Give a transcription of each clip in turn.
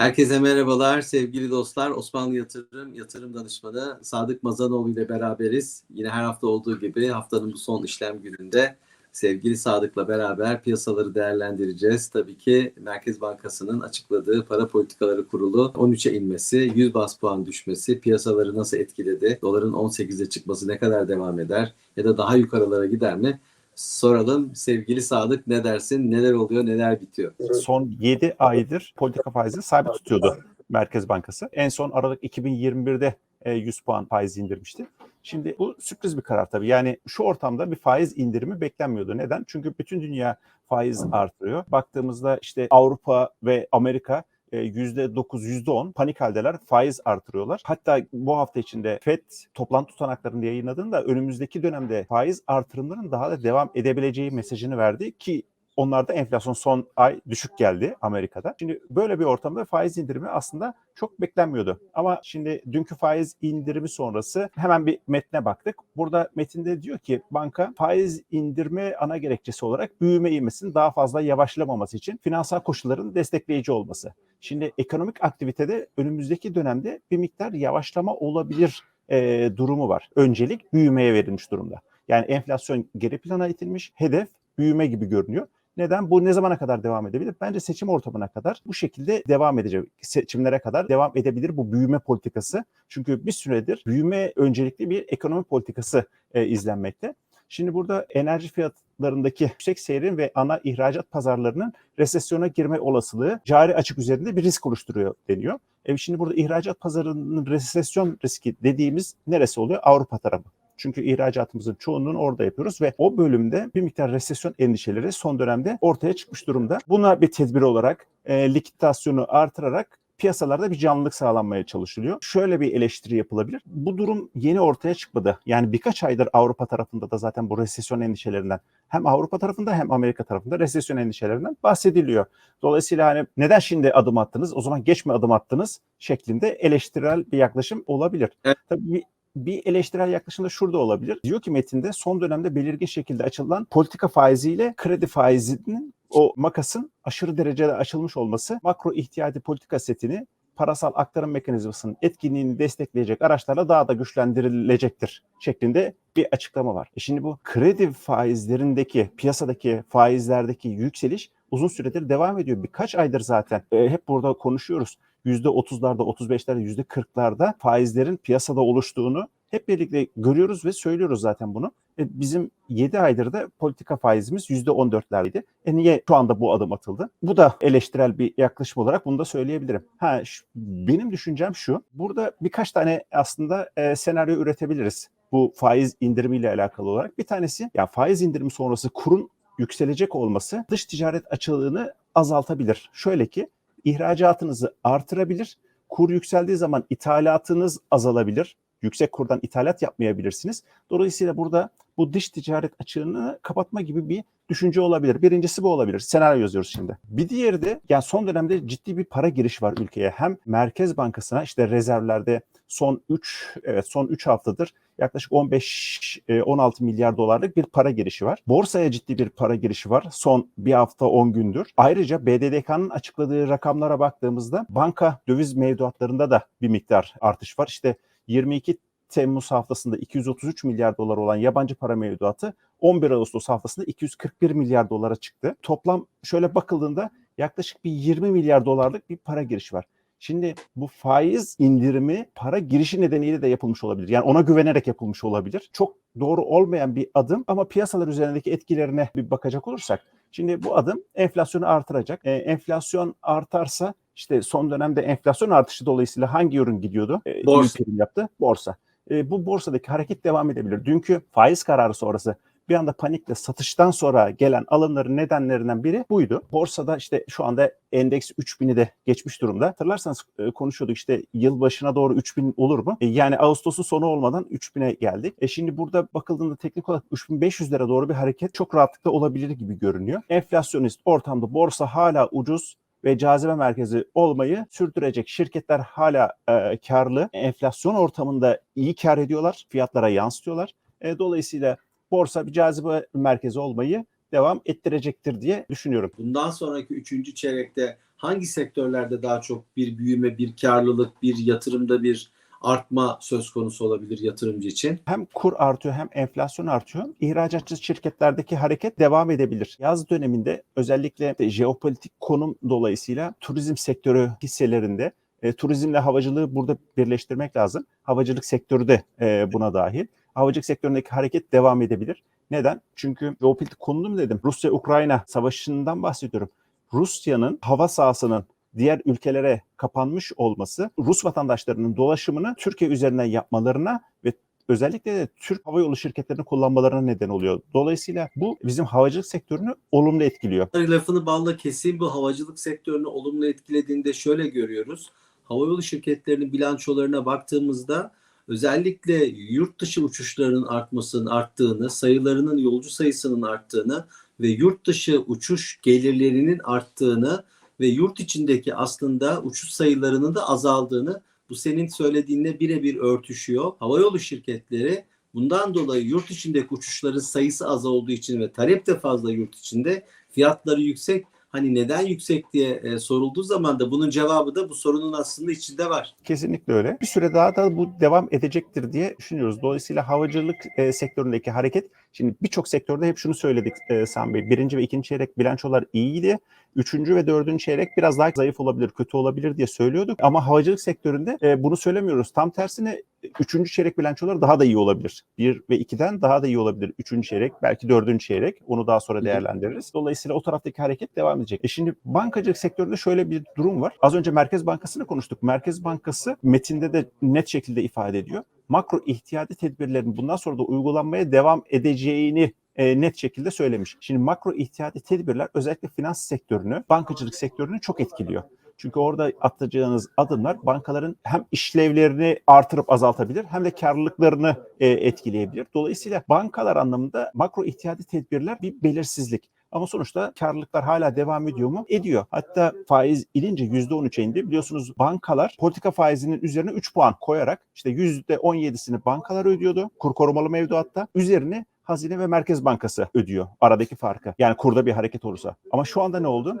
Herkese merhabalar sevgili dostlar. Osmanlı Yatırım Yatırım Danışmanı Sadık Mazanoğlu ile beraberiz. Yine her hafta olduğu gibi haftanın bu son işlem gününde sevgili Sadık'la beraber piyasaları değerlendireceğiz. Tabii ki Merkez Bankası'nın açıkladığı para politikaları kurulu 13'e inmesi, 100 bas puan düşmesi piyasaları nasıl etkiledi? Doların 18'e çıkması ne kadar devam eder? Ya da daha yukarılara gider mi? Soralım sevgili Sadık ne dersin? Neler oluyor, neler bitiyor? Son 7 aydır politika faizini sabit tutuyordu Merkez Bankası. En son Aralık 2021'de e, 100 puan faiz indirmişti. Şimdi bu sürpriz bir karar tabii. Yani şu ortamda bir faiz indirimi beklenmiyordu. Neden? Çünkü bütün dünya faiz artırıyor. Baktığımızda işte Avrupa ve Amerika %9, %10 panik haldeler faiz artırıyorlar. Hatta bu hafta içinde FED toplantı tutanaklarını yayınladığında önümüzdeki dönemde faiz artırımlarının daha da devam edebileceği mesajını verdi ki Onlarda enflasyon son ay düşük geldi Amerika'da. Şimdi böyle bir ortamda faiz indirimi aslında çok beklenmiyordu. Ama şimdi dünkü faiz indirimi sonrası hemen bir metne baktık. Burada metinde diyor ki banka faiz indirme ana gerekçesi olarak büyüme ivmesinin daha fazla yavaşlamaması için finansal koşulların destekleyici olması. Şimdi ekonomik aktivitede önümüzdeki dönemde bir miktar yavaşlama olabilir e, durumu var. Öncelik büyümeye verilmiş durumda. Yani enflasyon geri plana itilmiş, hedef büyüme gibi görünüyor. Neden? Bu ne zamana kadar devam edebilir? Bence seçim ortamına kadar bu şekilde devam edecek. Seçimlere kadar devam edebilir bu büyüme politikası. Çünkü bir süredir büyüme öncelikli bir ekonomi politikası e, izlenmekte. Şimdi burada enerji fiyatlarındaki yüksek seyrin ve ana ihracat pazarlarının resesyona girme olasılığı cari açık üzerinde bir risk oluşturuyor deniyor. E şimdi burada ihracat pazarının resesyon riski dediğimiz neresi oluyor? Avrupa tarafı. Çünkü ihracatımızın çoğunluğunu orada yapıyoruz ve o bölümde bir miktar resesyon endişeleri son dönemde ortaya çıkmış durumda. Buna bir tedbir olarak e, likiditasyonu artırarak piyasalarda bir canlılık sağlanmaya çalışılıyor. Şöyle bir eleştiri yapılabilir. Bu durum yeni ortaya çıkmadı. Yani birkaç aydır Avrupa tarafında da zaten bu resesyon endişelerinden hem Avrupa tarafında hem Amerika tarafında resesyon endişelerinden bahsediliyor. Dolayısıyla hani neden şimdi adım attınız? O zaman geç mi adım attınız? şeklinde eleştirel bir yaklaşım olabilir. Evet. Tabii bir eleştirel yaklaşım da şurada olabilir. Diyor ki metinde son dönemde belirgin şekilde açılan politika faiziyle kredi faizinin o makasın aşırı derecede açılmış olması makro ihtiyati politika setini parasal aktarım mekanizmasının etkinliğini destekleyecek araçlarla daha da güçlendirilecektir şeklinde bir açıklama var. E şimdi bu kredi faizlerindeki piyasadaki faizlerdeki yükseliş uzun süredir devam ediyor. Birkaç aydır zaten e, hep burada konuşuyoruz. %30'larda, 35'lerde, %40'larda faizlerin piyasada oluştuğunu hep birlikte görüyoruz ve söylüyoruz zaten bunu. E bizim 7 aydır da politika faizimiz %14'lerdeydi. E niye şu anda bu adım atıldı? Bu da eleştirel bir yaklaşım olarak bunu da söyleyebilirim. Ha şu, benim düşüncem şu. Burada birkaç tane aslında e, senaryo üretebiliriz. Bu faiz indirimiyle alakalı olarak. Bir tanesi ya faiz indirimi sonrası kurun yükselecek olması dış ticaret açığını azaltabilir. Şöyle ki ihracatınızı artırabilir. Kur yükseldiği zaman ithalatınız azalabilir. Yüksek kurdan ithalat yapmayabilirsiniz. Dolayısıyla burada bu dış ticaret açığını kapatma gibi bir düşünce olabilir. Birincisi bu olabilir. Senaryo yazıyoruz şimdi. Bir diğeri de yani son dönemde ciddi bir para girişi var ülkeye. Hem Merkez Bankası'na işte rezervlerde son 3 evet son 3 haftadır yaklaşık 15-16 milyar dolarlık bir para girişi var. Borsaya ciddi bir para girişi var son bir hafta 10 gündür. Ayrıca BDDK'nın açıkladığı rakamlara baktığımızda banka döviz mevduatlarında da bir miktar artış var. İşte 22 Temmuz haftasında 233 milyar dolar olan yabancı para mevduatı 11 Ağustos haftasında 241 milyar dolara çıktı. Toplam şöyle bakıldığında yaklaşık bir 20 milyar dolarlık bir para girişi var. Şimdi bu faiz indirimi para girişi nedeniyle de yapılmış olabilir. Yani ona güvenerek yapılmış olabilir. Çok doğru olmayan bir adım ama piyasalar üzerindeki etkilerine bir bakacak olursak. Şimdi bu adım enflasyonu artıracak. E, enflasyon artarsa işte son dönemde enflasyon artışı dolayısıyla hangi ürün gidiyordu? E, Borsa. yaptı. Borsa. E, bu borsadaki hareket devam edebilir. Dünkü faiz kararı sonrası bir anda panikle satıştan sonra gelen alımların nedenlerinden biri buydu. Borsada işte şu anda endeks 3000'i de geçmiş durumda. Hatırlarsanız e, konuşuyorduk işte yıl başına doğru 3000 olur mu? E, yani Ağustos'un sonu olmadan 3000'e geldik. E şimdi burada bakıldığında teknik olarak 3500'lere doğru bir hareket çok rahatlıkla olabilir gibi görünüyor. Enflasyonist ortamda borsa hala ucuz ve cazibe merkezi olmayı sürdürecek. Şirketler hala e, karlı. Enflasyon ortamında iyi kar ediyorlar. Fiyatlara yansıtıyorlar. E, dolayısıyla borsa bir cazibe merkezi olmayı devam ettirecektir diye düşünüyorum. Bundan sonraki üçüncü çeyrekte hangi sektörlerde daha çok bir büyüme, bir karlılık, bir yatırımda bir artma söz konusu olabilir yatırımcı için? hem kur artıyor hem enflasyon artıyor. İhracatçı şirketlerdeki hareket devam edebilir. Yaz döneminde özellikle jeopolitik konum dolayısıyla turizm sektörü hisselerinde e, turizmle havacılığı burada birleştirmek lazım. Havacılık sektörü de e, buna dahil. Havacılık sektöründeki hareket devam edebilir. Neden? Çünkü jeopolitik konum dedim. Rusya-Ukrayna savaşından bahsediyorum. Rusya'nın hava sahasının diğer ülkelere kapanmış olması Rus vatandaşlarının dolaşımını Türkiye üzerinden yapmalarına ve özellikle de Türk havayolu şirketlerini kullanmalarına neden oluyor. Dolayısıyla bu bizim havacılık sektörünü olumlu etkiliyor. Lafını balla keseyim bu havacılık sektörünü olumlu etkilediğinde şöyle görüyoruz. Havayolu şirketlerinin bilançolarına baktığımızda özellikle yurt dışı uçuşlarının artmasının arttığını, sayılarının yolcu sayısının arttığını ve yurt dışı uçuş gelirlerinin arttığını ve yurt içindeki aslında uçuş sayılarının da azaldığını bu senin söylediğinle birebir örtüşüyor. Havayolu şirketleri bundan dolayı yurt içindeki uçuşların sayısı az olduğu için ve talep de fazla yurt içinde fiyatları yüksek. Hani neden yüksek diye e, sorulduğu zaman da bunun cevabı da bu sorunun aslında içinde var. Kesinlikle öyle. Bir süre daha da bu devam edecektir diye düşünüyoruz. Dolayısıyla havacılık e, sektöründeki hareket, şimdi birçok sektörde hep şunu söyledik e, Sami Bey. Birinci ve ikinci çeyrek bilançolar iyiydi. Üçüncü ve dördüncü çeyrek biraz daha zayıf olabilir, kötü olabilir diye söylüyorduk. Ama havacılık sektöründe e, bunu söylemiyoruz. Tam tersine üçüncü çeyrek bilançoları daha da iyi olabilir. Bir ve ikiden daha da iyi olabilir. Üçüncü çeyrek, belki dördüncü çeyrek. Onu daha sonra değerlendiririz. Dolayısıyla o taraftaki hareket devam edecek. E şimdi bankacılık sektöründe şöyle bir durum var. Az önce Merkez Bankası'nı konuştuk. Merkez Bankası metinde de net şekilde ifade ediyor. Makro ihtiyati tedbirlerin bundan sonra da uygulanmaya devam edeceğini e, net şekilde söylemiş. Şimdi makro ihtiyati tedbirler özellikle finans sektörünü, bankacılık sektörünü çok etkiliyor. Çünkü orada atacağınız adımlar bankaların hem işlevlerini artırıp azaltabilir hem de karlılıklarını e, etkileyebilir. Dolayısıyla bankalar anlamında makro ihtiyati tedbirler bir belirsizlik. Ama sonuçta karlılıklar hala devam ediyor mu? Ediyor. Hatta faiz inince %13'e indi. Biliyorsunuz bankalar politika faizinin üzerine 3 puan koyarak işte %17'sini bankalar ödüyordu. Kur korumalı mevduatta. Üzerine Hazine ve Merkez Bankası ödüyor aradaki farkı. Yani kurda bir hareket olursa. Ama şu anda ne oldu?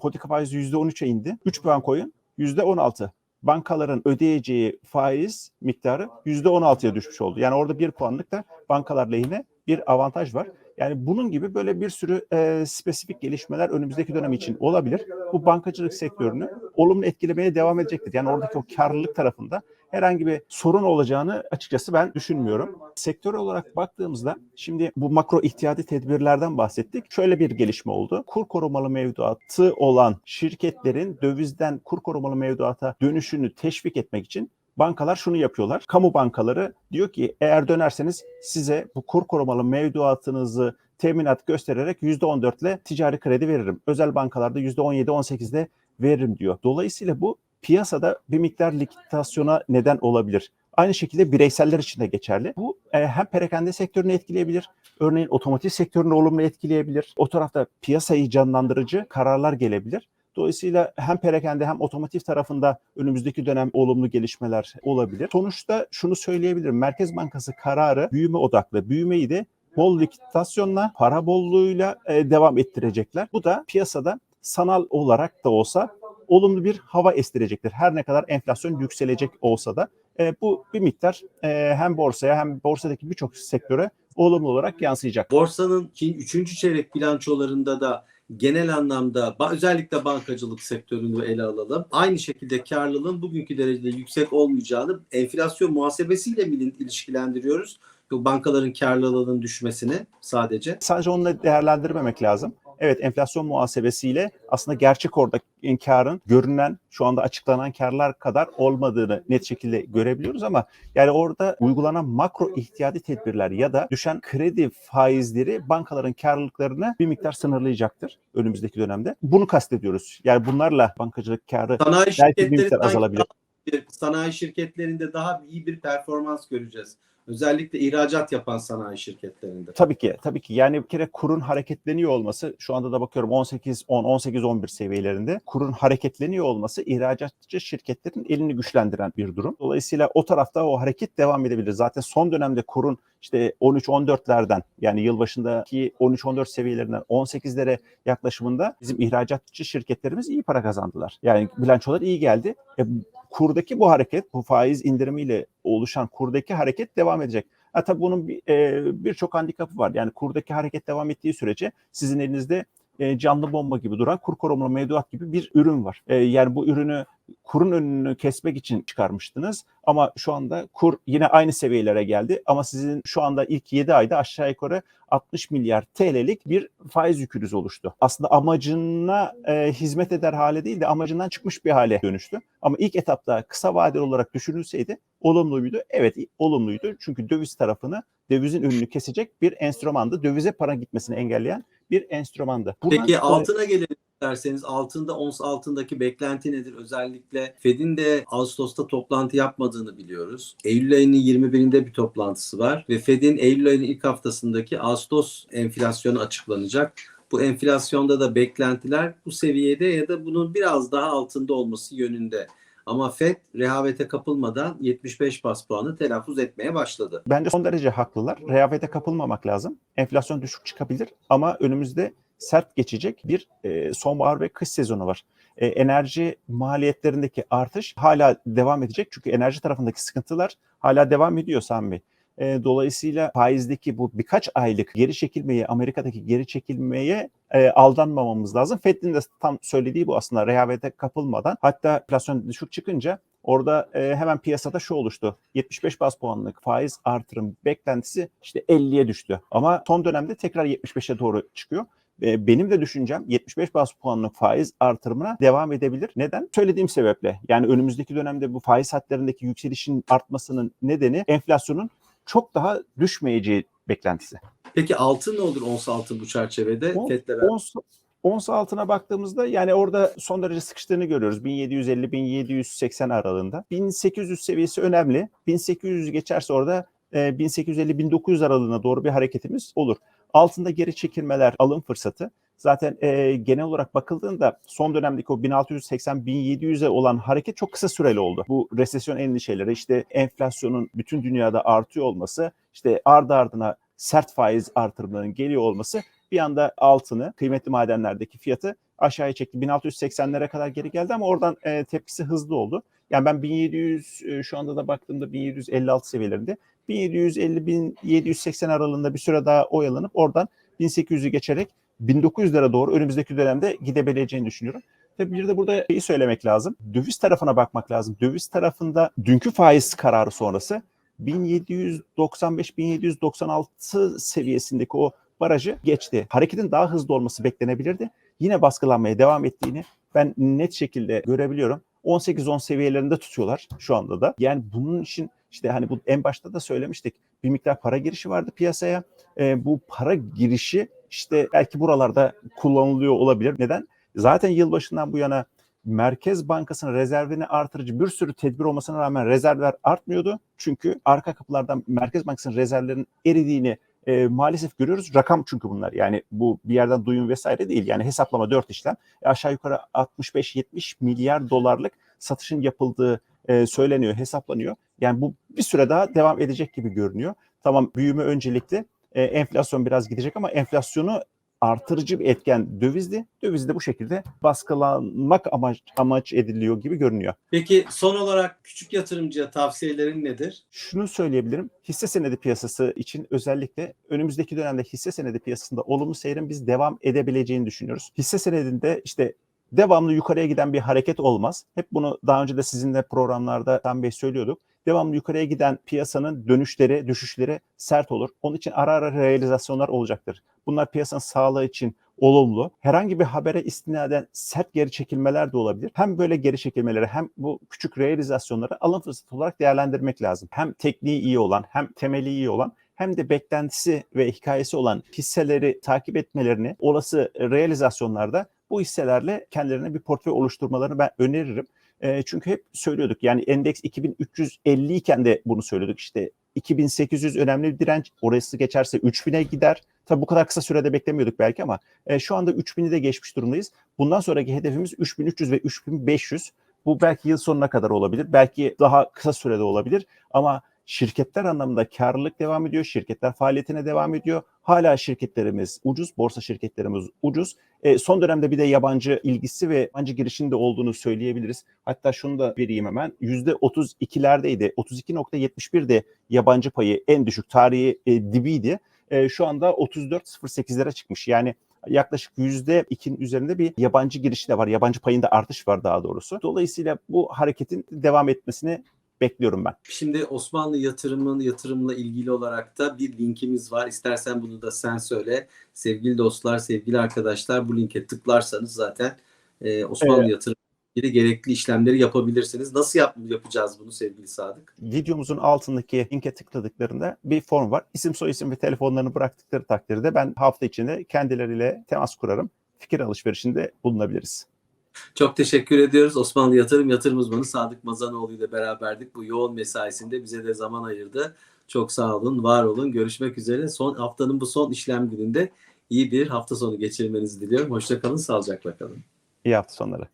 Politika faizi %13'e indi. 3 puan koyun %16. Bankaların ödeyeceği faiz miktarı %16'ya düşmüş oldu. Yani orada bir puanlık da bankalar lehine bir avantaj var. Yani bunun gibi böyle bir sürü e, spesifik gelişmeler önümüzdeki dönem için olabilir. Bu bankacılık sektörünü olumlu etkilemeye devam edecektir. Yani oradaki o karlılık tarafında herhangi bir sorun olacağını açıkçası ben düşünmüyorum. Sektör olarak baktığımızda şimdi bu makro ihtiyati tedbirlerden bahsettik. Şöyle bir gelişme oldu. Kur korumalı mevduatı olan şirketlerin dövizden kur korumalı mevduata dönüşünü teşvik etmek için bankalar şunu yapıyorlar. Kamu bankaları diyor ki eğer dönerseniz size bu kur korumalı mevduatınızı teminat göstererek %14 ile ticari kredi veririm. Özel bankalarda %17-18'de veririm diyor. Dolayısıyla bu piyasada bir miktar likitasyona neden olabilir. Aynı şekilde bireyseller için de geçerli. Bu e, hem perakende sektörünü etkileyebilir, örneğin otomotiv sektörünü olumlu etkileyebilir. O tarafta piyasayı canlandırıcı kararlar gelebilir. Dolayısıyla hem perakende hem otomotiv tarafında önümüzdeki dönem olumlu gelişmeler olabilir. Sonuçta şunu söyleyebilirim. Merkez Bankası kararı büyüme odaklı. Büyümeyi de bol likitasyonla, para bolluğuyla e, devam ettirecekler. Bu da piyasada sanal olarak da olsa olumlu bir hava estirecektir. Her ne kadar enflasyon yükselecek olsa da e, bu bir miktar e, hem borsaya hem borsadaki birçok sektöre olumlu olarak yansıyacak. Borsanın 3. çeyrek bilançolarında da genel anlamda özellikle bankacılık sektörünü ele alalım. Aynı şekilde karlılığın bugünkü derecede yüksek olmayacağını enflasyon muhasebesiyle ilişkilendiriyoruz? Bankaların karlılığının düşmesini sadece. Sadece onunla değerlendirmemek lazım. Evet enflasyon muhasebesiyle aslında gerçek orada karın görünen şu anda açıklanan karlar kadar olmadığını net şekilde görebiliyoruz ama yani orada uygulanan makro ihtiyati tedbirler ya da düşen kredi faizleri bankaların karlılıklarını bir miktar sınırlayacaktır önümüzdeki dönemde. Bunu kastediyoruz. Yani bunlarla bankacılık karı Sanayi belki bir miktar azalabilir. bir sanayi şirketlerinde daha iyi bir performans göreceğiz. Özellikle ihracat yapan sanayi şirketlerinde. Tabii ki, tabii ki. Yani bir kere kurun hareketleniyor olması, şu anda da bakıyorum 18, 10, 18, 11 seviyelerinde kurun hareketleniyor olması ihracatçı şirketlerin elini güçlendiren bir durum. Dolayısıyla o tarafta o hareket devam edebilir. Zaten son dönemde kurun işte 13-14'lerden yani yılbaşındaki 13-14 seviyelerinden 18'lere yaklaşımında bizim ihracatçı şirketlerimiz iyi para kazandılar. Yani bilançolar iyi geldi. E, kurdaki bu hareket, bu faiz indirimiyle oluşan kurdaki hareket devam edecek. Ha, tabii bunun bir, e, birçok handikapı var. Yani kurdaki hareket devam ettiği sürece sizin elinizde e, canlı bomba gibi duran kur korumalı mevduat gibi bir ürün var. E, yani bu ürünü kurun önünü kesmek için çıkarmıştınız ama şu anda kur yine aynı seviyelere geldi ama sizin şu anda ilk 7 ayda aşağı yukarı 60 milyar TL'lik bir faiz yükünüz oluştu. Aslında amacına e, hizmet eder hale değil de amacından çıkmış bir hale dönüştü. Ama ilk etapta kısa vadeli olarak düşünülseydi olumlu muydu? Evet olumluydu. Çünkü döviz tarafını dövizin önünü kesecek bir enstrümandı. Dövize para gitmesini engelleyen bir enstrümandı. Buradan Peki altına gelelim derseniz altında ons altındaki beklenti nedir? Özellikle Fed'in de Ağustos'ta toplantı yapmadığını biliyoruz. Eylül ayının 21'inde bir toplantısı var ve Fed'in Eylül ayının ilk haftasındaki Ağustos enflasyonu açıklanacak. Bu enflasyonda da beklentiler bu seviyede ya da bunun biraz daha altında olması yönünde. Ama Fed rehavete kapılmadan 75 bas puanı telaffuz etmeye başladı. Bence son derece haklılar. Rehavete kapılmamak lazım. Enflasyon düşük çıkabilir ama önümüzde sert geçecek bir e, sonbahar ve kış sezonu var. E, enerji maliyetlerindeki artış hala devam edecek. Çünkü enerji tarafındaki sıkıntılar hala devam ediyor Sami. E, dolayısıyla faizdeki bu birkaç aylık geri çekilmeye, Amerika'daki geri çekilmeye e, aldanmamamız lazım. Fed'in de tam söylediği bu aslında rehavete kapılmadan. Hatta enflasyon düşük çıkınca Orada e, hemen piyasada şu oluştu. 75 bas puanlık faiz artırım beklentisi işte 50'ye düştü. Ama son dönemde tekrar 75'e doğru çıkıyor. E, benim de düşüncem 75 bas puanlık faiz artırımına devam edebilir. Neden? Söylediğim sebeple. Yani önümüzdeki dönemde bu faiz hatlarındaki yükselişin artmasının nedeni enflasyonun çok daha düşmeyeceği beklentisi. Peki altın ne olur ons altın bu çerçevede? On-? Ons, ons altına baktığımızda yani orada son derece sıkıştığını görüyoruz. 1750-1780 aralığında. 1800 seviyesi önemli. 1800 geçerse orada e, 1850-1900 aralığına doğru bir hareketimiz olur. Altında geri çekilmeler alım fırsatı. Zaten e, genel olarak bakıldığında son dönemdeki o 1680-1700'e olan hareket çok kısa süreli oldu. Bu resesyon endişeleri işte enflasyonun bütün dünyada artıyor olması işte ardı ardına sert faiz artırımlarının geliyor olması bir anda altını kıymetli madenlerdeki fiyatı aşağıya çekti. 1680'lere kadar geri geldi ama oradan e, tepkisi hızlı oldu. Yani ben 1700 e, şu anda da baktığımda 1756 seviyelerinde 1750-1780 aralığında bir süre daha oyalanıp oradan 1800'ü geçerek 1900'lere doğru önümüzdeki dönemde gidebileceğini düşünüyorum. Tabii bir de burada şeyi söylemek lazım. Döviz tarafına bakmak lazım. Döviz tarafında dünkü faiz kararı sonrası 1795-1796 seviyesindeki o barajı geçti. Hareketin daha hızlı olması beklenebilirdi. Yine baskılanmaya devam ettiğini ben net şekilde görebiliyorum. 18-10 seviyelerinde tutuyorlar şu anda da. Yani bunun için işte hani bu en başta da söylemiştik. Bir miktar para girişi vardı piyasaya. Ee, bu para girişi işte belki buralarda kullanılıyor olabilir. Neden? Zaten yılbaşından bu yana Merkez Bankası'nın rezervini artırıcı bir sürü tedbir olmasına rağmen rezervler artmıyordu. Çünkü arka kapılardan Merkez Bankası'nın rezervlerin eridiğini e, maalesef görüyoruz. Rakam çünkü bunlar. Yani bu bir yerden duyum vesaire değil. Yani hesaplama 4 işlem. E, aşağı yukarı 65-70 milyar dolarlık satışın yapıldığı e, söyleniyor, hesaplanıyor. Yani bu bir süre daha devam edecek gibi görünüyor. Tamam büyüme öncelikli. E, enflasyon biraz gidecek ama enflasyonu artırıcı bir etken dövizdi. Döviz de bu şekilde baskılanmak amaç, amaç ediliyor gibi görünüyor. Peki son olarak küçük yatırımcıya tavsiyelerin nedir? Şunu söyleyebilirim. Hisse senedi piyasası için özellikle önümüzdeki dönemde hisse senedi piyasasında olumlu seyrin biz devam edebileceğini düşünüyoruz. Hisse senedinde işte devamlı yukarıya giden bir hareket olmaz. Hep bunu daha önce de sizinle programlarda Tam Bey söylüyorduk. Devamlı yukarıya giden piyasanın dönüşleri, düşüşleri sert olur. Onun için ara ara realizasyonlar olacaktır. Bunlar piyasanın sağlığı için olumlu. Herhangi bir habere istinaden sert geri çekilmeler de olabilir. Hem böyle geri çekilmeleri hem bu küçük realizasyonları alım fırsatı olarak değerlendirmek lazım. Hem tekniği iyi olan hem temeli iyi olan hem de beklentisi ve hikayesi olan hisseleri takip etmelerini olası realizasyonlarda bu hisselerle kendilerine bir portföy oluşturmalarını ben öneririm. E, çünkü hep söylüyorduk yani endeks 2350 iken de bunu söylüyorduk işte 2800 önemli bir direnç. Orası geçerse 3000'e gider. Tabii bu kadar kısa sürede beklemiyorduk belki ama e, şu anda 3000'i de geçmiş durumdayız. Bundan sonraki hedefimiz 3300 ve 3500. Bu belki yıl sonuna kadar olabilir. Belki daha kısa sürede olabilir. Ama şirketler anlamında karlılık devam ediyor. Şirketler faaliyetine devam ediyor. Hala şirketlerimiz ucuz. Borsa şirketlerimiz ucuz. E, son dönemde bir de yabancı ilgisi ve yabancı girişinde olduğunu söyleyebiliriz. Hatta şunu da vereyim hemen. %32'lerdeydi. 32.71 de yabancı payı en düşük tarihi e, dibiydi. E, şu anda 34.08'lere çıkmış. Yani yaklaşık %2'nin üzerinde bir yabancı girişi de var. Yabancı payında artış var daha doğrusu. Dolayısıyla bu hareketin devam etmesini bekliyorum ben. Şimdi Osmanlı yatırımın yatırımla ilgili olarak da bir linkimiz var. İstersen bunu da sen söyle. Sevgili dostlar, sevgili arkadaşlar bu linke tıklarsanız zaten e, Osmanlı Evet. yatırım ilgili gerekli işlemleri yapabilirsiniz. Nasıl yap yapacağız bunu sevgili Sadık? Videomuzun altındaki linke tıkladıklarında bir form var. İsim, soyisim ve telefonlarını bıraktıkları takdirde ben hafta içinde kendileriyle temas kurarım. Fikir alışverişinde bulunabiliriz. Çok teşekkür ediyoruz. Osmanlı Yatırım Yatırım Uzmanı Sadık Mazanoğlu ile beraberdik. Bu yoğun mesaisinde bize de zaman ayırdı. Çok sağ olun, var olun. Görüşmek üzere. Son haftanın bu son işlem gününde iyi bir hafta sonu geçirmenizi diliyorum. Hoşça kalın, sağlıcakla kalın. İyi hafta sonları.